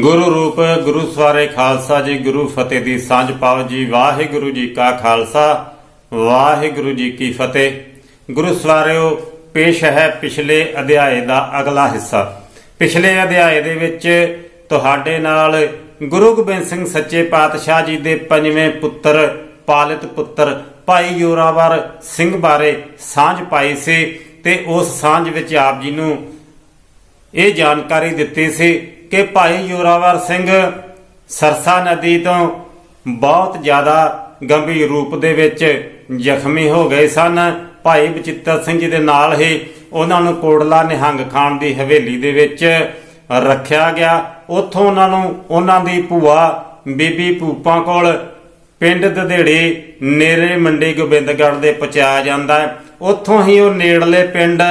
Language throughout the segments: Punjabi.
ਗੁਰੂ ਰੂਪ, ਗੁਰੂ ਸਵਾਰੇ ਖਾਲਸਾ ਜੀ, ਗੁਰੂ ਫਤਿਹ ਦੀ ਸਾਂਝ ਪਾਓ ਜੀ। ਵਾਹਿਗੁਰੂ ਜੀ ਕਾ ਖਾਲਸਾ, ਵਾਹਿਗੁਰੂ ਜੀ ਕੀ ਫਤਿਹ। ਗੁਰੂ ਸਵਾਰਿਓ, ਪੇਸ਼ ਹੈ ਪਿਛਲੇ ਅਧਿਆਏ ਦਾ ਅਗਲਾ ਹਿੱਸਾ। ਪਿਛਲੇ ਅਧਿਆਏ ਦੇ ਵਿੱਚ ਤੁਹਾਡੇ ਨਾਲ ਗੁਰੂ ਗੋਬਿੰਦ ਸਿੰਘ ਸੱਚੇ ਪਾਤਸ਼ਾਹ ਜੀ ਦੇ ਪੰਜਵੇਂ ਪੁੱਤਰ, ਪਾਲਿਤ ਪੁੱਤਰ, ਭਾਈ ਯੋਰਾਵਰ ਸਿੰਘ ਬਾਰੇ ਸਾਂਝ ਪਾਈ ਸੀ ਤੇ ਉਸ ਸਾਂਝ ਵਿੱਚ ਆਪ ਜੀ ਨੂੰ ਇਹ ਜਾਣਕਾਰੀ ਦਿੱਤੀ ਸੀ ਕਿ ਭਾਈ ਯੋਰਾਵਰ ਸਿੰਘ ਸਰਸਾ ਨਦੀ ਤੋਂ ਬਹੁਤ ਜ਼ਿਆਦਾ ਗੰਭੀਰ ਰੂਪ ਦੇ ਵਿੱਚ ਜ਼ਖਮੀ ਹੋ ਗਏ ਸਨ। ਭਾਈ ਬਚਿੱਤਰ ਸਿੰਘ ਜੀ ਦੇ ਨਾਲ ਹੀ ਉਹਨਾਂ ਨੂੰ ਕੋਟਲਾ ਨਿਹੰਗ ਖਾਨ ਦੀ ਹਵੇਲੀ ਦੇ ਵਿੱਚ ਰੱਖਿਆ ਗਿਆ। ਉੱਥੋਂ ਉਹਨਾਂ ਨੂੰ ਉਹਨਾਂ ਦੀ ਭੂਆ ਬੀਬੀ ਭੂਪਾਂ ਕੋਲ ਪਿੰਡ ਦਧੇੜੇ ਨੇੜੇ ਮੰਡੀ ਗੋਬਿੰਦਗੜ੍ਹ ਦੇ ਪਹੁੰਚਾਇਆ ਜਾਂਦਾ ਹੈ। ਉੱਥੋਂ ਹੀ ਉਹ ਨੇੜਲੇ ਪਿੰਡ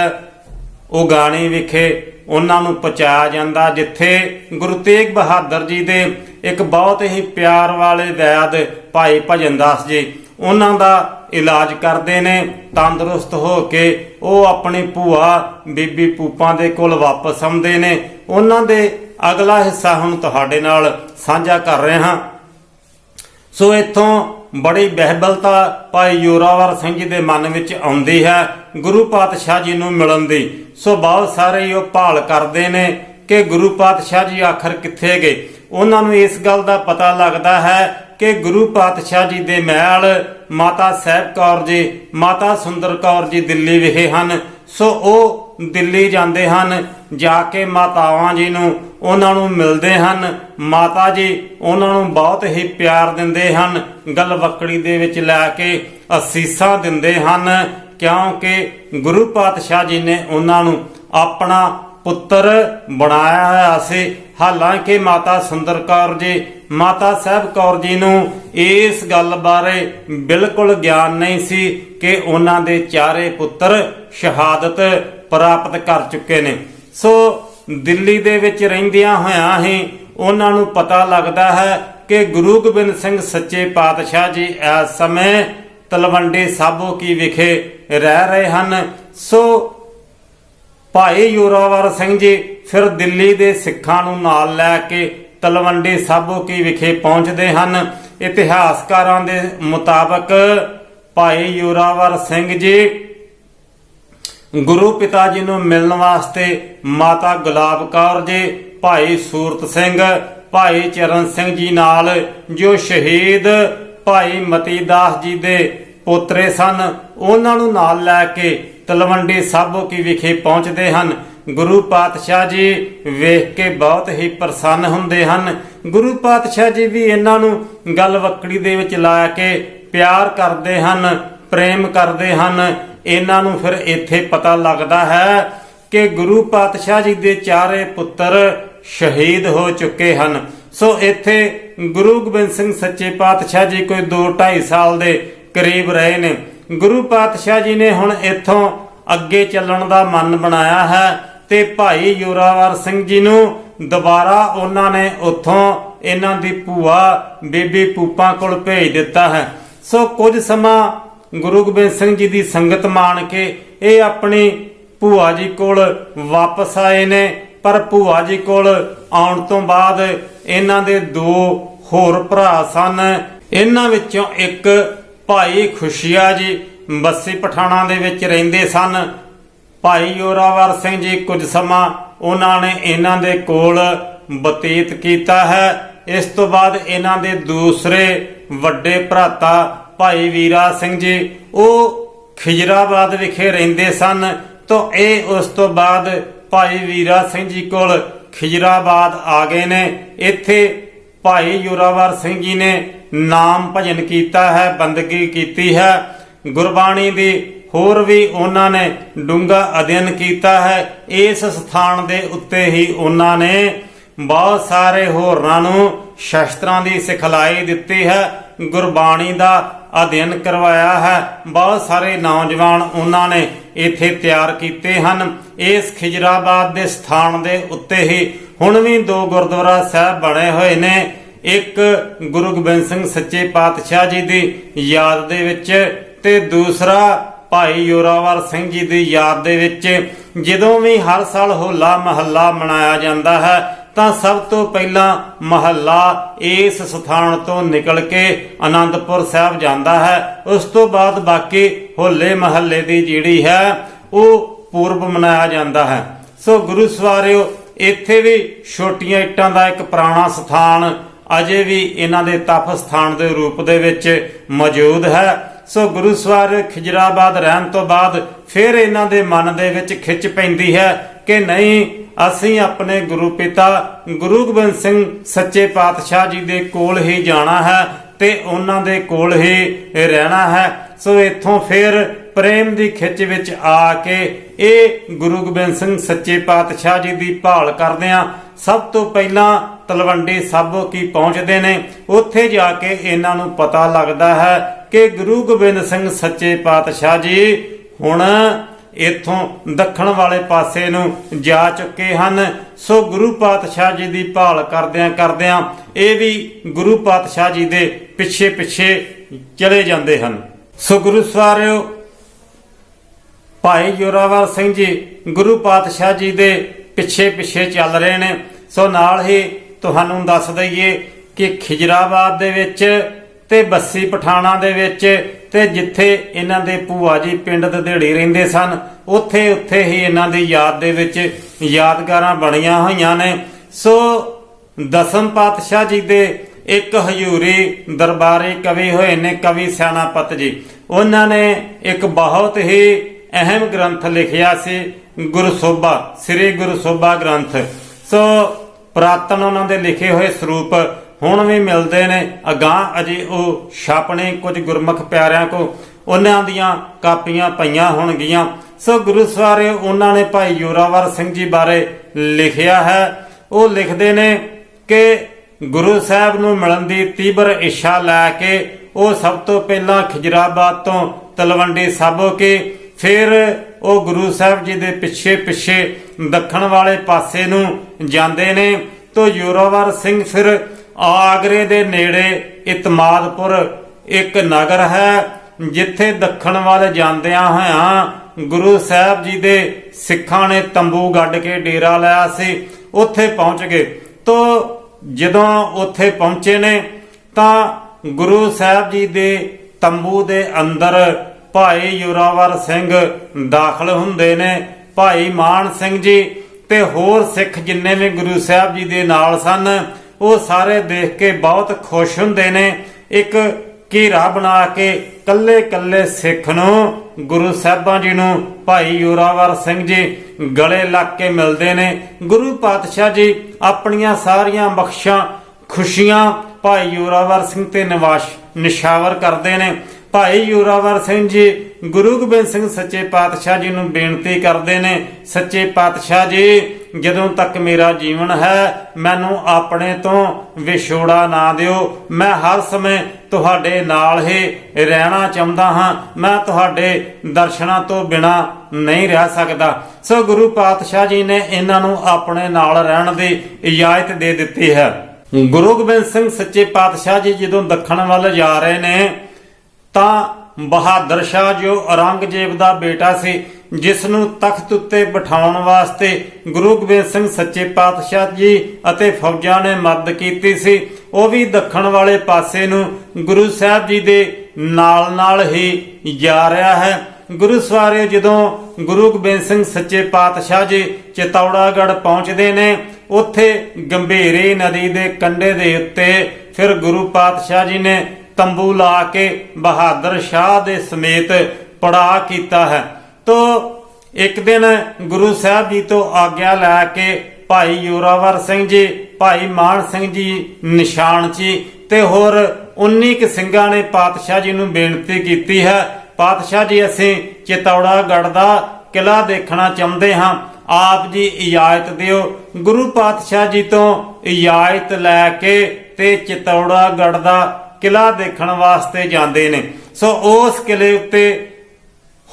ਉਗਾਣੀ ਵਿਖੇ ਉਹਨਾਂ ਨੂੰ ਪਹੁੰਚਾਇਆ ਜਾਂਦਾ, ਜਿੱਥੇ ਗੁਰੂ ਤੇਗ ਬਹਾਦਰ ਜੀ ਦੇ ਇੱਕ ਬਹੁਤ ਹੀ ਪਿਆਰ ਵਾਲੇ ਵੈਦ ਭਾਈ ਭਜਨ ਦਾਸ ਜੀ, ਉਹਨਾਂ ਦਾ ਇਲਾਜ ਕਰਦੇ ਨੇ, ਤੰਦਰੁਸਤ ਹੋ ਕੇ ਉਹ ਆਪਣੀ ਭੂਆ ਬੀਬੀ ਪੂਪਾਂ ਦੇ ਕੋਲ ਵਾਪਸ ਆਉਂਦੇ ਨੇ। ਉਹਨਾਂ ਦੇ ਅਗਲਾ ਹਿੱਸਾ ਹੁਣ ਤੁਹਾਡੇ ਨਾਲ ਸਾਂਝਾ ਕਰ ਰਹੇ ਹਾਂ। ਸੋ ਇੱਥੋਂ ਬੜੀ ਬਹਿਬਲਤਾ ਭਾਈ ਯੋਰਾਵਰ ਸਿੰਘ ਜੀ ਦੇ ਮਨ ਵਿੱਚ ਆਉਂਦੀ ਹੈ, ਗੁਰੂ ਪਾਤਸ਼ਾਹ ਜੀ ਨੂੰ ਮਿਲਣ ਦੀ। ਸੋ ਬਹੁਤ ਸਾਰੇ ਹੀ ਉਹ ਭਾਲ ਕਰਦੇ ਨੇ ਕਿ ਗੁਰੂ ਪਾਤਸ਼ਾਹ ਜੀ ਆਖਰ ਕਿੱਥੇ ਗਏ। ਉਹਨਾਂ ਨੂੰ ਇਸ ਗੱਲ ਦਾ ਪਤਾ ਲੱਗਦਾ ਹੈ ਕਿ ਗੁਰੂ ਪਾਤਸ਼ਾਹ ਜੀ ਦੇ ਮਹਿਲ ਮਾਤਾ ਸਾਹਿਬ ਕੌਰ ਜੀ, ਮਾਤਾ ਸੁੰਦਰ ਕੌਰ ਜੀ ਦਿੱਲੀ ਵਿਖੇ ਹਨ। ਸੋ ਉਹ ਦਿੱਲੀ ਜਾਂਦੇ ਹਨ, ਜਾ ਕੇ ਮਾਤਾਵਾਂ ਜੀ ਨੂੰ ਉਹਨਾਂ ਨੂੰ ਮਿਲਦੇ ਹਨ। ਮਾਤਾ ਜੀ ਉਹਨਾਂ ਨੂੰ ਬਹੁਤ ਹੀ ਪਿਆਰ ਦਿੰਦੇ ਹਨ। ਗਲਵਕੜੀ ਦੇ ਵਿੱਚ ਲੈ ਕੇ ਅਸੀਸਾਂ ਦਿੰਦੇ ਹਨ। ਕਿਉਂਕਿ ਗੁਰੂ ਪਾਤਸ਼ਾਹ ਜੀ ਨੇ ਉਹਨਾਂ ਨੂੰ ਆਪਣਾ ਪੁੱਤਰ ਬਣਾਇਆ ਹੋਇਆ ਸੀ। ਹਾਲਾਂਕਿ ਮਾਤਾ ਸੁੰਦਰ ਕੌਰ ਜੀ, ਮਾਤਾ ਸਾਹਿਬ ਕੌਰ ਜੀ ਨੂੰ ਇਸ ਗੱਲ ਬਾਰੇ ਬਿਲਕੁਲ ਗਿਆਨ ਨਹੀਂ ਸੀ ਕਿ ਉਹਨਾਂ ਦੇ ਚਾਰੇ ਪੁੱਤਰ ਸ਼ਹਾਦਤ ਪ੍ਰਾਪਤ ਕਰ ਚੁੱਕੇ ਨੇ। ਸੋ ਦਿੱਲੀ ਦੇ ਵਿੱਚ ਰਹਿੰਦਿਆਂ ਹੋਇਆਂ ਹੀ ਉਹਨਾਂ ਨੂੰ ਪਤਾ ਲੱਗਦਾ ਹੈ ਕਿ ਗੁਰੂ ਗੋਬਿੰਦ ਸਿੰਘ ਸੱਚੇ ਪਾਤਸ਼ਾਹ ਜੀ ਇਸ ਸਮੇਂ ਤਲਵੰਡੀ ਸਾਬੋ ਕੀ ਵਿਖੇ ਰਹਿ ਰਹੇ ਹਨ। ਸੋ ਭਾਈ ਯੋਰਾਵਰ ਸਿੰਘ ਜੀ, ਫਿਰ ਦਿੱਲੀ ਦੇ ਸਿੱਖਾਂ ਨੂੰ ਨਾਲ ਲੈ ਕੇ ਤਲਵੰਡੀ ਸਾਬੋ ਕੀ ਵਿਖੇ ਪਹੁੰਚਦੇ ਹਨ। ਇਤਿਹਾਸਕਾਰਾਂ ਦੇ ਮੁਤਾਬਕ ਭਾਈ ਯੋਰਾਵਰ ਸਿੰਘ ਜੀ ਗੁਰੂ ਪਿਤਾ ਜੀ ਨੂੰ ਮਿਲਣ ਵਾਸਤੇ ਮਾਤਾ ਗੁਲਾਬ ਕੌਰ ਜੀ, ਭਾਈ ਸੂਰਤ ਸਿੰਘ, ਭਾਈ ਚਰਨ ਸਿੰਘ ਜੀ ਨਾਲ ਜੋ ਸ਼ਹੀਦ ਭਾਈ ਮਤੀ ਦਾਸ ਜੀ ਦੇ ਪੋਤਰੇ ਸਨ। ਉਹਨਾਂ ਨੂੰ ਨਾਲ ਲੈ ਕੇ ਤਲਵੰਡੀ ਸਾਬੋ ਕੀ ਵਿਖੇ ਪਹੁੰਚਦੇ ਹਨ। ਗੁਰੂ ਪਾਤਸ਼ਾਹ ਜੀ ਵੇਖ ਕੇ ਬਹੁਤ ਹੀ ਪ੍ਰਸੰਨ ਹੁੰਦੇ ਹਨ। ਗੁਰੂ ਪਾਤਸ਼ਾਹ ਜੀ ਵੀ ਇਹਨਾਂ ਨੂੰ ਗਲਵਕੜੀ ਦੇ ਵਿੱਚ ਲਾ ਕੇ ਪਿਆਰ ਕਰਦੇ ਹਨ, ਪ੍ਰੇਮ ਕਰਦੇ ਹਨ। ਇਹਨਾਂ ਨੂੰ ਫਿਰ ਇੱਥੇ ਪਤਾ ਲੱਗਦਾ ਹੈ ਕਿ ਗੁਰੂ ਪਾਤਸ਼ਾਹ ਜੀ ਦੇ ਚਾਰੇ ਪੁੱਤਰ ਸ਼ਹੀਦ ਹੋ ਚੁੱਕੇ ਹਨ। ਸੋ ਇੱਥੇ ਗੁਰੂ ਗੋਬਿੰਦ ਸਿੰਘ ਸੱਚੇ ਪਾਤਸ਼ਾਹ ਜੀ ਕੋਈ 2 2.5 ਸਾਲ ਦੇ ਕਰੀਬ ਰਹੇ ਨੇ। ਗੁਰੂ ਪਾਤਸ਼ਾਹ ਜੀ ਨੇ ਹੁਣ ਇੱਥੋਂ ਅੱਗੇ ਚੱਲਣ ਦਾ ਮਨ ਬਣਾਇਆ ਹੈ ਤੇ ਭਾਈ ਯੋਰਾਵਰ ਸਿੰਘ ਜੀ ਨੂੰ ਦੁਬਾਰਾ ਉਹਨਾਂ ਨੇ ਉੱਥੋਂ ਇਹਨਾਂ ਦੀ ਭੂਆ ਬੀਬੀ ਪੂਪਾਂ ਕੋਲ ਭੇਜ ਦਿੱਤਾ ਹੈ। ਸੋ ਕੁਝ ਸਮਾਂ ਗੁਰੂ ਗੋਬਿੰਦ ਸਿੰਘ ਜੀ ਦੀ ਸੰਗਤ ਮਾਣ ਕੇ ਇਹ ਆਪਣੀ ਭੂਆ ਜੀ ਕੋਲ ਵਾਪਸ ਆਏ ਨੇ, ਪਰ ਭੂਆ ਜੀ ਕੋਲ ਆਉਣ ਤੋਂ ਬਾਅਦ ਇਹਨਾਂ ਦੇ ਦੋ ਹੋਰ ਭਰਾ ਸਨ। ਇਹਨਾਂ ਵਿੱਚੋਂ ਇੱਕ ਭਾਈ ਖੁਸ਼ੀਆ ਜੀ ਬੱਸੀ ਪਠਾਣਾ ਦੇ ਵਿੱਚ ਰਹਿੰਦੇ ਸਨ। ਭਾਈ ਯੋਰਾਵਰ ਸਿੰਘ ਜੀ ਕੁਝ ਸਮਾਂ ਉਹਨਾਂ ਨੇ ਇਹਨਾਂ ਦੇ ਕੋਲ ਬਤੀਤ ਕੀਤਾ ਹੈ। ਇਸ ਤੋਂ ਬਾਅਦ ਇਹਨਾਂ ਦੇ ਦੂਸਰੇ ਵੱਡੇ ਭਰਾਤਾ ਭਾਈ ਵੀਰਾ ਸਿੰਘ ਜੀ, ਉਹ ਖਿਜਰਾਬਾਦ ਵਿਖੇ ਰਹਿੰਦੇ ਸਨ। ਤਾਂ ਇਹ ਉਸ ਤੋਂ ਬਾਅਦ ਭਾਈ ਵੀਰਾ ਸਿੰਘ ਜੀ ਕੋਲ ਖਿਜਰਾਬਾਦ ਆ ਗਏ ਨੇ। ਇੱਥੇ ਭਾਈ ਯੋਰਾਵਰ ਸਿੰਘ ਜੀ ਨੇ ਨਾਮ ਭਜਨ ਕੀਤਾ ਹੈ, ਬੰਦਗੀ ਕੀਤੀ ਹੈ। ਗੁਰਬਾਣੀ ਦੀ ਹੋਰ ਵੀ ਉਹਨਾਂ ਨੇ ਡੂੰਗਾ ਅਧਿਐਨ ਕੀਤਾ ਹੈ। ਇਸ ਸਥਾਨ ਦੇ ਉੱਤੇ ਹੀ ਉਹਨਾਂ ਨੇ ਬਹੁਤ ਸਾਰੇ ਹੋਰਨਾਂ ਨੂੰ ਸ਼ਸਤਰਾਂ ਦੀ ਸਿਖਲਾਈ ਦਿੱਤੀ ਹੈ। ਗੁਰਬਾਣੀ ਦਾ ਅਧਿਐਨ ਕਰਵਾਇਆ ਹੈ। ਬਹੁਤ ਸਾਰੇ ਨੌਜਵਾਨ ਉਹਨਾਂ ਨੇ ਇੱਥੇ ਤਿਆਰ ਕੀਤੇ ਹਨ। ਇਸ ਖਿਜਰਾਬਾਦ ਦੇ ਸਥਾਨ ਦੇ ਉੱਤੇ ਹੀ ਹੁਣ ਵੀ ਦੋ ਗੁਰਦੁਆਰਾ ਸਾਹਿਬ ਬਣੇ ਹੋਏ ਨੇ। ਇੱਕ ਗੁਰੂ ਗੋਬਿੰਦ ਸਿੰਘ ਸੱਚੇ ਪਾਤਸ਼ਾਹ ਜੀ ਦੀ ਯਾਦ ਦੇ ਵਿੱਚ ਤੇ ਦੂਸਰਾ ਭਾਈ ਯੋਰਾਵਰ ਸਿੰਘ ਜੀ ਦੀ ਯਾਦ ਦੇ ਵਿੱਚ। ਜਦੋਂ ਵੀ ਹਰ ਸਾਲ ਹੋਲਾ ਮਹੱਲਾ ਮਨਾਇਆ ਜਾਂਦਾ ਹੈ, ਤਾਂ ਸਭ ਤੋਂ ਪਹਿਲਾਂ ਮਹੱਲਾ ਇਸ ਸਥਾਨ ਤੋਂ ਨਿਕਲ ਕੇ ਆਨੰਦਪੁਰ ਸਾਹਿਬ ਜਾਂਦਾ ਹੈ। ਉਸ ਤੋਂ ਬਾਅਦ ਬਾਕੀ ਹੋਲੇ ਮਹੱਲੇ ਦੀ ਜਿਹੜੀ ਹੈ, ਉਹ ਪੂਰਬ ਮਨਾਇਆ ਜਾਂਦਾ ਹੈ। ਸੋ ਗੁਰੂ ਸਵਾਰਿਓ ਇੱਥੇ ਵੀ ਛੋਟੀਆਂ ਇੱਟਾਂ ਦਾ ਇੱਕ ਪੁਰਾਣਾ ਸਥਾਨ ਅਜੇ ਵੀ ਇਹਨਾਂ ਦੇ ਤਪ ਸਥਾਨ ਦੇ ਰੂਪ ਦੇ ਵਿੱਚ ਮੌਜੂਦ ਹੈ। ਸੋ ਗੁਰੂ ਸਵਾਰ ਖਿਜਰਾਬਾਦ ਰਹਿਣ ਤੋਂ ਬਾਅਦ ਫਿਰ ਇਹਨਾਂ ਦੇ ਮਨ ਦੇ ਵਿੱਚ ਖਿੱਚ ਪੈਂਦੀ ਹੈ ਕਿ ਨਹੀਂ, ਅਸੀਂ ਆਪਣੇ ਗੁਰੂ ਪਿਤਾ ਗੁਰੂ ਗੋਬਿੰਦ ਸਿੰਘ ਸੱਚੇ ਪਾਤਸ਼ਾਹ ਜੀ ਦੇ ਕੋਲ ਹੀ ਜਾਣਾ ਹੈ। ਤੇ ਉਹਨਾਂ ਦੇ ਕੋਲ ਹੀ ਰਹਿਣਾ ਹੈ। ਸੋ ਇੱਥੋਂ ਫਿਰ ਪ੍ਰੇਮ ਦੀ ਖਿੱਚ ਵਿੱਚ ਆ ਕੇ ਇਹ ਗੁਰੂ ਗੋਬਿੰਦ ਸਿੰਘ ਸੱਚੇ ਪਾਤਸ਼ਾਹ ਜੀ ਦੀ ਭਾਲ ਕਰਦੇ ਆ ਸਭ ਤੋਂ ਪਹਿਲਾਂ ਤਲਵੰਡੀ ਸਾਬੋ ਕੀ ਪਹੁੰਚਦੇ ਨੇ। ਉੱਥੇ ਜਾ ਕੇ ਇਹਨਾਂ ਨੂੰ ਪਤਾ ਲੱਗਦਾ ਹੈ ਕਿ ਗੁਰੂ ਗੋਬਿੰਦ ਸਿੰਘ ਸੱਚੇ ਪਾਤਸ਼ਾਹ ਜੀ ਹੁਣ ਇਥੋਂ ਦੱਖਣ ਵਾਲੇ ਪਾਸੇ ਨੂੰ ਜਾ ਚੁੱਕੇ ਹਨ। ਸੋ ਗੁਰੂ ਪਾਤਸ਼ਾਹ ਜੀ ਦੀ ਭਾਲ ਕਰਦਿਆਂ ਕਰਦਿਆਂ ਇਹ ਵੀ ਗੁਰੂ ਪਾਤਸ਼ਾਹ ਜੀ ਦੇ ਪਿੱਛੇ ਪਿੱਛੇ ਚਲੇ ਜਾਂਦੇ ਹਨ। ਸੋ ਗੁਰੂ ਸਵਾਰਿਓ ਭਾਈ ਜੋਰਾਵਰ ਸਿੰਘ ਜੀ ਗੁਰੂ ਪਾਤਸ਼ਾਹ ਜੀ ਦੇ ਪਿੱਛੇ ਪਿੱਛੇ ਚੱਲ ਰਹੇ ਨੇ। ਸੋ ਨਾਲ ਹੀ ਤੁਹਾਨੂੰ ਦੱਸ ਦਈਏ ਕਿ ਖਿਜਰਾਬਾਦ ਦੇ ਵਿੱਚ ਤੇ ਬੱਸੀ ਪਠਾਣਾ ਦੇ ਵਿੱਚ ਤੇ ਜਿੱਥੇ ਇਹਨਾਂ ਦੇ ਭੂਆ ਜੀ ਪਿੰਡ ਦਧੇੜੀ ਰਹਿੰਦੇ ਸਨ, ਉੱਥੇ ਉੱਥੇ ਹੀ ਇਹਨਾਂ ਦੀ ਯਾਦ ਦੇ ਵਿੱਚ ਯਾਦਗਾਰਾਂ ਬਣੀਆਂ ਹੋਈਆਂ ਨੇ। ਸੋ ਦਸਮ ਪਾਤਸ਼ਾਹ ਜੀ ਦੇ ਇੱਕ ਹਜ਼ੂਰੀ ਦਰਬਾਰੀ ਕਵੀ ਹੋਏ ਨੇ ਕਵੀ ਸਿਆਣਾਪਤ ਜੀ। ਉਹਨਾਂ ਨੇ ਇੱਕ ਬਹੁਤ ਹੀ ਅਹਿਮ ਗ੍ਰੰਥ ਲਿਖਿਆ ਸੀ, ਗੁਰਸੋਭਾ, ਸ੍ਰੀ ਗੁਰਸੋਭਾ ਗ੍ਰੰਥ। ਸੋ ਪ੍ਰਾਤਨ ਉਹਨਾਂ ਦੇ ਲਿਖੇ ਹੋਏ ਸਰੂਪ ਹੁਣ ਵੀ ਮਿਲਦੇ ਨੇ। ਅਗਾਹ ਅਜੇ ਉਹ ਛਾਪਣੇ ਕੁਝ ਗੁਰਮੁਖ ਪਿਆਰਿਆਂ ਕੋ। ਉਹਨਾਂ ਦੀਆਂ ਕਾਪੀਆਂ ਪਈਆਂ ਹੋਣਗੀਆਂ। ਸੋ ਗੁਰੂ ਸਵਾਰੇ ਉਹਨਾਂ ਨੇ ਭਾਈ ਜੋਰਾਵਰ ਸਿੰਘ ਜੀ ਬਾਰੇ ਲਿਖਿਆ ਹੈ। ਉਹ ਲਿਖਦੇ ਨੇ ਕਿ ਗੁਰੂ ਸਾਹਿਬ ਨੂੰ ਮਿਲਣ ਦੀ ਤੀਬਰ ਇੱਛਾ ਲੈ ਕੇ ਉਹ ਸਭ ਤੋਂ ਪਹਿਲਾਂ ਖਿਜਰਾਬਾਦ ਤੋਂ ਤਲਵੰਡੀ ਸਾਬੋ ਕੇ, ਫਿਰ ਉਹ ਗੁਰੂ ਸਾਹਿਬ ਜੀ ਦੇ ਪਿੱਛੇ ਪਿੱਛੇ ਦੱਖਣ ਵਾਲੇ ਪਾਸੇ ਨੂੰ ਜਾਂਦੇ ਨੇ। ਤੋ ਯੋਰਾਵਰ ਸਿੰਘ ਫਿਰ ਆਗਰੇ ਦੇ ਨੇੜੇ ਇਤਮਾਦਪੁਰ ਇੱਕ ਨਗਰ ਹੈ, ਜਿੱਥੇ ਦੱਖਣ ਵੱਲ ਜਾਂਦਿਆਂ ਹੋਇਆਂ ਗੁਰੂ ਸਾਹਿਬ ਜੀ ਦੇ ਸਿੱਖਾਂ ਨੇ ਤੰਬੂ ਗੱਡ ਕੇ ਡੇਰਾ ਲਾਇਆ ਸੀ, ਉੱਥੇ ਪਹੁੰਚ ਗਏ। ਤੋ ਜਦੋਂ ਉੱਥੇ ਪਹੁੰਚੇ ਨੇ, ਤਾਂ ਗੁਰੂ ਸਾਹਿਬ ਜੀ ਦੇ ਤੰਬੂ ਦੇ ਅੰਦਰ ਭਾਈ ਯੁਰਾਵਰ ਸਿੰਘ ਦਾਖਲ ਹੁੰਦੇ ਨੇ। ਭਾਈ ਮਾਨ ਸਿੰਘ ਜੀ ਤੇ ਹੋਰ ਸਿੱਖ ਜਿੰਨੇ ਵੀ ਗੁਰੂ ਸਾਹਿਬ ਜੀ ਦੇ ਨਾਲ ਸਨ ਉਹ ਸਾਰੇ ਦੇਖ ਕੇ ਬਹੁਤ ਖੁਸ਼ ਹੁੰਦੇ ਨੇ। ਇੱਕ ਘੇਰਾ ਬਣਾ ਕੇ ਕੱਲੇ ਕੱਲੇ ਸਿੱਖ ਨੂੰ, ਗੁਰੂ ਸਾਹਿਬਾਂ ਜੀ ਨੂੰ, ਭਾਈ ਯੋਰਾਵਰ ਸਿੰਘ ਜੀ ਗਲੇ ਲੱਗ ਕੇ ਮਿਲਦੇ ਨੇ। ਗੁਰੂ ਪਾਤਸ਼ਾਹ ਜੀ ਆਪਣੀਆਂ ਸਾਰੀਆਂ ਬਖਸ਼ਾਂ, ਖੁਸ਼ੀਆਂ ਭਾਈ ਯੋਰਾਵਰ ਸਿੰਘ ਤੇ ਨਿਵਾਸ਼, ਨਿਸ਼ਾਵਰ ਕਰਦੇ ਨੇ। ਭਾਈ ਯੋਰਾਵਰ ਸਿੰਘ ਜੀ ਗੁਰੂ ਗੋਬਿੰਦ ਸਿੰਘ ਸੱਚੇ ਪਾਤਸ਼ਾਹ ਜੀ ਨੂੰ ਬੇਨਤੀ ਕਰਦੇ ਨੇ। ਸੱਚੇ ਪਾਤਸ਼ਾਹ ਜੀ ਜਦੋਂ ਤੱਕ ਮੇਰਾ ਜੀਵਨ ਹੈ, ਮੈਨੂੰ ਆਪਣੇ ਤੋਂ ਵਿਛੋੜਾ ਨਾ ਦਿਓ। ਮੈਂ ਹਰ ਸਮੇਂ ਤੁਹਾਡੇ ਨਾਲ ਹੀ ਰਹਿਣਾ ਚਾਹੁੰਦਾ ਹਾਂ। ਮੈਂ ਤੁਹਾਡੇ ਦਰਸ਼ਨਾਂ ਤੋਂ ਬਿਨਾ ਨਹੀਂ ਰਹਿ ਸਕਦਾ। ਸੋ ਗੁਰੂ ਪਾਤਸ਼ਾਹ ਜੀ ਨੇ ਇਹਨਾਂ ਨੂੰ ਆਪਣੇ ਨਾਲ ਰਹਿਣ ਦੀ ਇਜਾਜ਼ਤ ਦੇ ਦਿੱਤੀ ਹੈ। ਗੁਰੂ ਗੋਬਿੰਦ ਸਿੰਘ ਸੱਚੇ ਪਾਤਸ਼ਾਹ ਜੀ ਜਦੋਂ ਦੱਖਣ ਵੱਲ ਜਾ ਰਹੇ ਨੇ, ਤਾਂ ਬਹਾਦਰ ਸ਼ਾਹ ਜੋ ਔਰੰਗਜ਼ੇਬ ਦਾ ਬੇਟਾ ਸੀ ਜਿਸ ਨੂੰ ਤਖਤ ਉੱਤੇ ਬਿਠਾਉਣ ਵਾਸਤੇ ਗੁਰੂ ਗੋਬਿੰਦ ਸਿੰਘ ਸੱਚੇ ਪਾਤਸ਼ਾਹ ਜੀ ਅਤੇ ਫੌਜਾਂ ਨੇ ਮਦਦ ਕੀਤੀ ਸੀ, ਉਹ ਵੀ ਦੱਖਣ ਵਾਲੇ ਪਾਸੇ ਨੂੰ ਗੁਰੂ ਸਾਹਿਬ ਜੀ ਦੇ ਨਾਲ ਨਾਲ ਹੀ ਜਾ ਰਿਹਾ ਹੈ। ਗੁਰੂ ਸਵਾਰੇ ਜਦੋਂ ਗੁਰੂ ਗੋਬਿੰਦ ਸਿੰਘ ਸੱਚੇ ਪਾਤਸ਼ਾਹ ਜੀ ਚਿਤੌੜਾਗੜ ਪਹੁੰਚਦੇ ਨੇ, ਉੱਥੇ ਗੰਭੀਰੀ ਨਦੀ ਦੇ ਕੰਢੇ ਦੇ ਉੱਤੇ ਫਿਰ ਗੁਰੂ ਪਾਤਸ਼ਾਹ ਜੀ ਨੇ ਤੰਬੂ ਲਾ ਕੇ ਬਹਾਦਰ ਸ਼ਾਹ ਦੇ ਸਮੇਤ ਪੜਾ ਕੀਤਾ ਹੈ। ਤੋ ਇੱਕ ਦਿਨ ਗੁਰੂ ਸਾਹਿਬ ਜੀ ਤੋਂ ਆਗਿਆ ਲੈ ਕੇ ਭਾਈ ਯੋਰਾਵਰ ਸਿੰਘ ਜੀ, ਭਾਈ ਮਾਨ ਸਿੰਘ ਜੀ, ਨਿਸ਼ਾਨ ਜੀ ਤੇ ਹੋਰ 19 ਕੁ ਸਿੰਘਾਂ ਨੇ ਪਾਤਸ਼ਾਹ ਜੀ ਨੂੰ ਬੇਨਤੀ ਕੀਤੀ ਹੈ। ਪਾਤਸ਼ਾਹ ਜੀ, ਅਸੀਂ ਚਿਤੌੜਾਗੜ ਦਾ ਕਿਲਾ ਦੇਖਣਾ ਚਾਹੁੰਦੇ ਹਾਂ। ਆਪ ਜੀ ਇਜਾਜ਼ਤ ਦਿਓ। ਗੁਰੂ ਪਾਤਸ਼ਾਹ ਜੀ ਤੋਂ ਇਜਾਜ਼ਤ ਲੈ ਕੇ ਤੇ ਚਿਤੌੜਾਗੜ ਦਾ ਕਿਲਾ ਦੇਖਣ ਵਾਸਤੇ ਜਾਂਦੇ ਨੇ। ਸੋ ਉਸ ਕਿਲੇ ਉੱਤੇ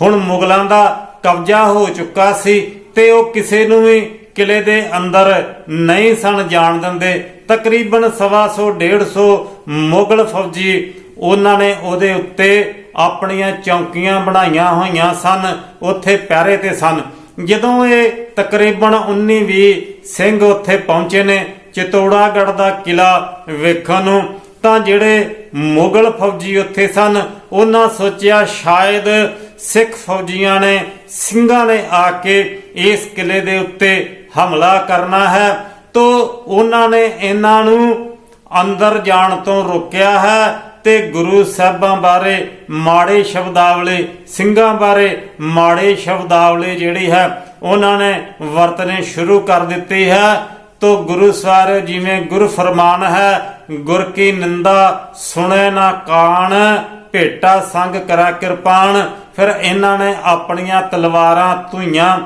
ਹੁਣ ਮੁਗਲਾਂ ਦਾ ਕਬਜ਼ਾ ਹੋ ਚੁੱਕਾ ਸੀ ਤੇ ਉਹ ਕਿਸੇ ਨੂੰ ਵੀ ਕਿਲੇ ਦੇ ਅੰਦਰ ਨਹੀਂ ਸਨ ਜਾਣ ਦਿੰਦੇ। ਤਕਰੀਬਨ ਸਵਾ ਸੌ 150 ਮੁਗਲ ਫੌਜੀ ਉਹਨਾਂ ਨੇ ਉਹਦੇ ਉੱਤੇ ਆਪਣੀਆਂ ਚੌਕੀਆਂ ਬਣਾਈਆਂ ਹੋਈਆਂ ਸਨ, ਉੱਥੇ ਪਹਿਰੇ ਤੇ ਸਨ। ਜਦੋਂ ਇਹ ਤਕਰੀਬਨ 19 20 ਸਿੰਘ ਉੱਥੇ ਪਹੁੰਚੇ ਨੇ ਚਿਤੋੜਾਗੜ ਦਾ ਕਿਲਾ ਵੇਖਣ ਨੂੰ, ਤਾਂ ਜਿਹੜੇ ਮੁਗਲ ਫੌਜੀ ਉੱਥੇ ਸਨ, ਉਹਨਾਂ ਸੋਚਿਆ ਸ਼ਾਇਦ ਸਿੱਖ ਫੌਜੀਆਂ ਨੇ, ਸਿੰਘਾਂ ਨੇ ਆ ਕੇ ਇਸ ਕਿਲੇ ਦੇ ਉੱਤੇ ਹਮਲਾ ਕਰਨਾ ਹੈ। ਤੋ ਉਹਨਾਂ ਨੇ ਇਹਨਾਂ ਨੂੰ ਅੰਦਰ ਜਾਣ ਤੋਂ ਰੋਕਿਆ ਹੈ ਤੇ ਗੁਰੂ ਸਾਹਿਬਾਂ ਬਾਰੇ ਮਾੜੇ ਸ਼ਬਦਾਵਲੇ, ਸਿੰਘਾਂ ਬਾਰੇ ਮਾੜੇ ਸ਼ਬਦਾਵਲੇ ਜਿਹੜੀ ਹੈ, ਉਹਨਾਂ ਨੇ ਵਰਤਨੇ ਸ਼ੁਰੂ ਕਰ ਦਿੱਤੀ ਹੈ। ਤੋ ਗੁਰੂ ਸਾਰੇ ਜਿਵੇਂ ਗੁਰ ਫਰਮਾਨ ਹੈ, ਗੁਰ ਕੀ ਨਿੰਦਾ ਸੁਣੇ ਨਾ ਕਾਣ, ਭੇਟਾ ਸੰਗ ਕਰਾ ਕਿਰਪਾਨ ਫਿਰ ਇਹਨਾਂ ਨੇ ਆਪਣੀਆਂ ਤਲਵਾਰਾਂ ਧੁਈਆਂ,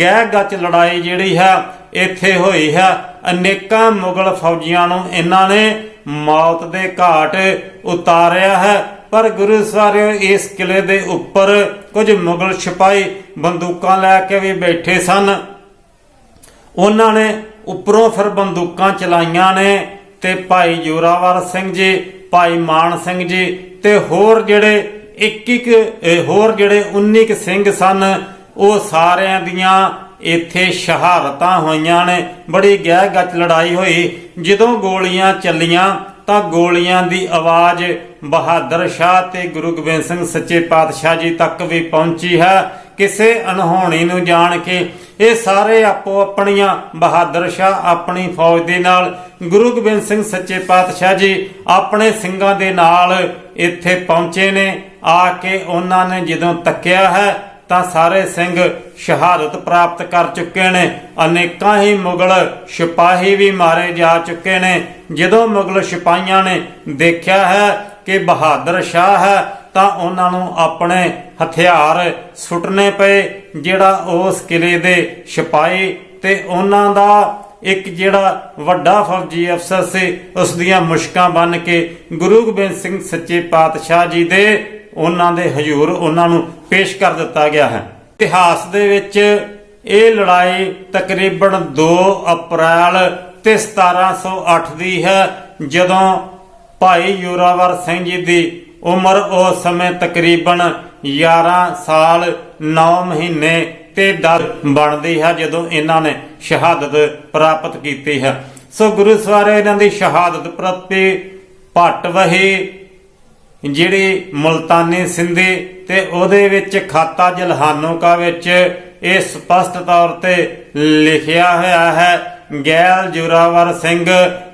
ਗਹਿ ਗੱਚ ਲੜਾਈ ਜਿਹੜੀ ਹੈ, ਇੱਥੇ ਹੋਈ ਹੈ। ਅਨੇਕਾਂ ਮੁਗਲ ਫੌਜੀਆਂ ਨੂੰ ਇਹਨਾਂ ਨੇ ਮੌਤ ਦੇ ਘਾਟ ਉਤਾਰਿਆ ਹੈ। ਪਰ ਗੁਰੂ ਸਾਹਿਬ ਇਸ ਕਿਲੇ ਦੇ ਉੱਪਰ ਕੁਝ ਮੁਗਲ ਸਿਪਾਹੀ ਬੰਦੂਕਾਂ ਲੈ ਕੇ ਵੀ ਬੈਠੇ ਸਨ। ਉਹਨਾਂ ਨੇ ਉੱਪਰੋਂ ਫਿਰ ਬੰਦੂਕਾਂ ਚਲਾਈਆਂ ਨੇ ਤੇ ਭਾਈ ਜੋਰਾਵਰ ਸਿੰਘ ਜੀ, ਭਾਈ ਮਾਨ ਸਿੰਘ ਜੀ ਤੇ ਹੋਰ ਜਿਹੜੇ ਇੱਕ ਇੱਕ ਹੋਰ ਜਿਹੜੇ 19 ਕੁ ਸਿੰਘ ਸਨ, ਉਹ ਸਾਰਿਆਂ ਦੀਆਂ ਇੱਥੇ ਸ਼ਹਾਦਤਾਂ ਹੋਈਆਂ ਨੇ। ਬੜੀ ਗਹਿ ਗੱਚ ਲੜਾਈ ਹੋਈ। ਜਦੋਂ ਗੋਲੀਆਂ ਚੱਲੀਆਂ, ਤਾਂ ਗੋਲੀਆਂ ਦੀ ਆਵਾਜ਼ ਬਹਾਦਰ ਸ਼ਾਹ ਤੇ ਗੁਰੂ ਗੋਬਿੰਦ ਸਿੰਘ ਸੱਚੇ ਪਾਤਸ਼ਾਹ ਜੀ ਤੱਕ ਵੀ ਪਹੁੰਚੀ ਹੈ। ਕਿਸੇ ਅਨਹੋਣੀ ਨੂੰ ਜਾਣ ਕੇ ਇਹ ਸਾਰੇ ਆਪੋ ਆਪਣੀਆਂ, ਬਹਾਦਰ ਸ਼ਾਹ ਆਪਣੀ ਫੌਜ ਦੇ ਨਾਲ, ਗੁਰੂ ਗੋਬਿੰਦ ਸਿੰਘ ਸੱਚੇ ਪਾਤਸ਼ਾਹ ਜੀ ਆਪਣੇ ਸਿੰਘਾਂ ਦੇ ਨਾਲ ਇੱਥੇ ਪਹੁੰਚੇ ਨੇ। ਆ ਕੇ ਉਹਨਾਂ ਨੇ ਜਦੋਂ ਤੱਕਿਆ ਹੈ, ਤਾਂ ਸਾਰੇ ਸਿੰਘ ਸ਼ਹਾਦਤ ਪ੍ਰਾਪਤ ਕਰ ਚੁੱਕੇ ਨੇ। ਅਨੇਕਾਂ ਹੀ ਮੁਗਲ ਸਿਪਾਹੀ ਵੀ ਮਾਰੇ ਜਾ ਚੁੱਕੇ ਨੇ। ਜਦੋਂ ਮੁਗਲ ਸਿਪਾਹੀਆਂ ਨੇ ਦੇਖਿਆ ਹੈ ਕਿ ਬਹਾਦਰ ਸ਼ਾਹ ਹੈ, ਤਾਂ ਉਹਨਾਂ ਨੂੰ ਆਪਣੇ ਹਥਿਆਰ ਸੁੱਟਨੇ ਪਏ, ਜਿਹੜਾ ਉਸ ਕਿਲੇ ਦੇ ਸਿਪਾਹੀ ਤੇ ਉਹਨਾਂ ਦਾ ਇੱਕ ਜਿਹੜਾ ਵੱਡਾ ਫੌਜੀ ਅਫਸਰ ਸੀ, ਉਸ ਦੀਆਂ ਮੁਸ਼ਕਾਂ ਬੰਨ ਕੇ ਗੁਰੂ ਗੋਬਿੰਦ ਸਿੰਘ ਸੱਚੇ ਪਾਤਸ਼ਾਹ ਜੀ ਦੇ ਉਹਨਾਂ ਦੇ ਹਜ਼ੂਰ ਉਹਨਾਂ ਨੂੰ ਪੇਸ਼ ਕਰ ਦਿੱਤਾ ਗਿਆ ਹੈ। ਇਤਿਹਾਸ ਦੇ ਵਿੱਚ ਇਹ ਲੜਾਈ ਤਕਰੀਬਨ 2 ਅਪ੍ਰੈਲ ਤੇ 1708 ਦੀ ਹੈ, ਜਦੋਂ ਭਾਈ ਯੋਰਾਵਰ ਸਿੰਘ ਜੀ ਦੀ ਉਮਰ ਉਸ ਸਮੇਂ ਤਕਰੀਬਨ 11 ਸਾਲ 9 ਮਹੀਨੇ ਤੇ 10 ਬਣਦੀ ਹੈ ਜਦੋਂ ਇਹਨਾਂ ਨੇ ਸ਼ਹਾਦਤ ਪ੍ਰਾਪਤ ਕੀਤੀ ਹੈ। ਸੋ ਗੁਰੂ ਸਵਾਰੇ ਇਹਨਾਂ ਦੀ ਸ਼ਹਾਦਤ ਪ੍ਰਤੀ ਭੱਟ ਵਹੀ ਜਿਹੜੀ ਮੁਲਤਾਨੀ ਸਿੰਧੀ ਤੇ ਉਹਦੇ ਵਿੱਚ ਖਾਤਾ ਜਲਹਾਨੋਂ ਵਿੱਚ ਇਹ ਸਪਸ਼ਟ ਤੌਰ ਤੇ ਲਿਖਿਆ ਹੋਇਆ ਹੈ, ਗੈਲ ਜੁਰਾਵਰ ਸਿੰਘ,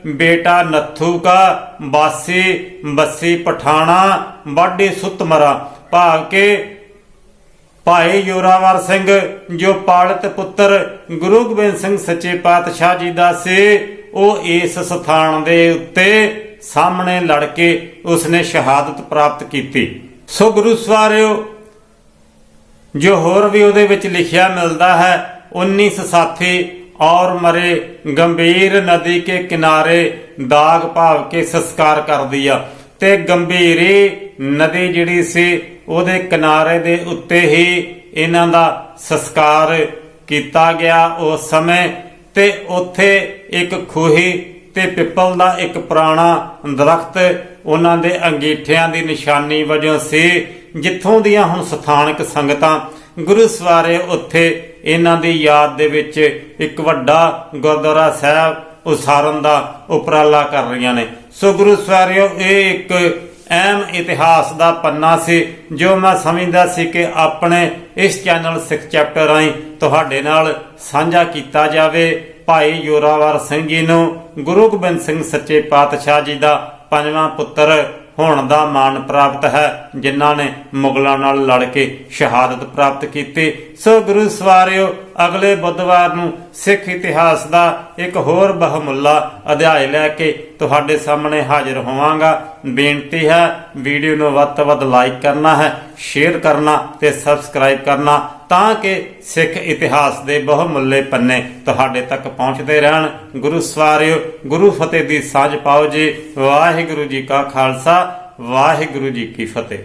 ਬੇਟਾ ਨੱਥੂ ਕਾ, ਬਾਸੀ, ਬੱਸੀ ਪਠਾਣਾ ਬਾਡੀ ਸੁਤਮਰਾ, ਭਾਵ ਕੇ ਭਾਈ ਜੋਰਾਵਰ ਸਿੰਘ, ਜੋ ਪਾਲਤ ਪੁੱਤਰ ਗੁਰੂ ਗੋਬਿੰਦ ਸਿੰਘ ਸੱਚੇ ਪਾਤਸ਼ਾਹ ਜੀ ਦਾ ਸੀ, ਉਹ ਇਸ ਸਥਾਨ ਦੇ ਉੱਤੇ ਸਾਹਮਣੇ ਲੜ ਕੇ ਉਸਨੇ ਸ਼ਹਾਦਤ ਪ੍ਰਾਪਤ ਕੀਤੀ। ਸੋ ਗੁਰੂ ਸਵਾਰਿਓ, ਜੋ ਹੋਰ ਵੀ ਉਹਦੇ ਵਿੱਚ ਲਿਖਿਆ ਮਿਲਦਾ ਹੈ 19 ਸਾਥੀ ਔਰ ਮਰੇ ਗੰਭੀਰ ਨਦੀ ਕੇ ਕਿਨਾਰੇ ਦਾਗ ਭਾਵ ਕੇ ਸੰਸਕਾਰ ਕਰ ਦਿਆ ਤੇ ਗੰਭੀਰੀ ਨਦੀ ਜਿਹੜੀ ਸੀ ਉਹਦੇ ਕਿਨਾਰੇ ਦੇ ਉੱਤੇ ਹੀ ਇਹਨਾਂ ਦਾ ਸੰਸਕਾਰ ਕੀਤਾ ਗਿਆ ਉਸ ਸਮੇਂ ਤੇ ਉੱਥੇ ਇੱਕ ਖੂਹੀ ਤੇ ਪਿੱਪਲ ਦਾ ਇੱਕ ਪੁਰਾਣਾ ਦਰਖਤ ਉਹਨਾਂ ਦੇ ਅੰਗੀਠਿਆਂ ਦੀ ਨਿਸ਼ਾਨੀ ਵਜੋਂ ਸੀ, ਜਿੱਥੋਂ ਦੀਆਂ ਹੁਣ ਸਥਾਨਕ ਸੰਗਤਾਂ ਗੁਰੂ ਸਵਾਰੇ ਉੱਥੇ ਇਹਨਾਂ ਦੀ ਯਾਦ ਦੇ ਵਿੱਚ ਇੱਕ ਵੱਡਾ ਗੁਰਦੁਆਰਾ ਸਾਹਿਬ ਉਸਾਰਨ ਦਾ ਉਪਰਾਲਾ ਕਰ ਰਹੀਆਂ ਨੇ। ਸੋ ਗੁਰੂ ਸਵਾਰਿਓ, ਇਹ ਇੱਕ ਅਹਿਮ ਇਤਿਹਾਸ ਦਾ ਪੰਨਾ ਸੀ, ਜੋ ਮੈਂ ਸਮਝਦਾ ਸੀ ਕਿ ਆਪਣੇ ਇਸ ਚੈਨਲ ਸਿੱਖ ਚੈਪਟਰ ਰਾਹੀਂ ਤੁਹਾਡੇ ਨਾਲ ਸਾਂਝਾ ਕੀਤਾ ਜਾਵੇ। ਭਾਈ ਜੋਰਾਵਰ ਸਿੰਘ ਜੀ ਨੂੰ ਗੁਰੂ ਗੋਬਿੰਦ ਸਿੰਘ ਸੱਚੇ ਪਾਤਸ਼ਾਹ ਜੀ ਦਾ ਪੰਜਵਾਂ ਪੁੱਤਰ ਹੋਣ ਦਾ ਮਾਣ ਪ੍ਰਾਪਤ ਹੈ। ਜਿਨ੍ਹਾਂ ਨੇ ਮੁਗਲਾਂ ਨਾਲ ਲੜ ਕੇ ਸ਼ਹਾਦਤ ਪ੍ਰਾਪਤ ਕੀਤੀ। ਸੋ ਗੁਰੂ ਸਵਾਰਿਓ, ਅਗਲੇ ਬੁੱਧਵਾਰ ਨੂੰ ਸਿੱਖ ਇਤਿਹਾਸ ਦਾ ਇੱਕ ਹੋਰ ਬਹਮੁੱਲਾ ਅਧਿਆਇ ਲੈ ਕੇ ਤੁਹਾਡੇ ਸਾਹਮਣੇ ਹਾਜ਼ਰ ਹੋਵਾਂਗਾ। ਬੇਨਤੀ ਹੈ, ਵੀਡੀਓ ਨੂੰ ਵੱਧ ਤੋਂ ਵੱਧ ਲਾਈਕ ਕਰਨਾ ਹੈ, ਸ਼ੇਅਰ ਕਰਨਾ ਤੇ ਸਬਸਕ੍ਰਾਈਬ ਕਰਨਾ। ਤਾਂ ਕਿ ਸਿੱਖ ਇਤਿਹਾਸ ਦੇ ਬਹੁਮੁੱਲੇ ਪੰਨੇ ਤੁਹਾਡੇ ਤੱਕ ਪਹੁੰਚਦੇ ਰਹਿਣ। ਗੁਰੂ ਸਵਾਰਿਓ, ਗੁਰੂ ਫਤਿਹ ਦੀ ਸਾਂਝ ਪਾਓ ਜੀ। ਵਾਹਿਗੁਰੂ ਜੀ ਕਾ ਖਾਲਸਾ, ਵਾਹਿਗੁਰੂ ਜੀ ਕੀ ਫਤਿਹ।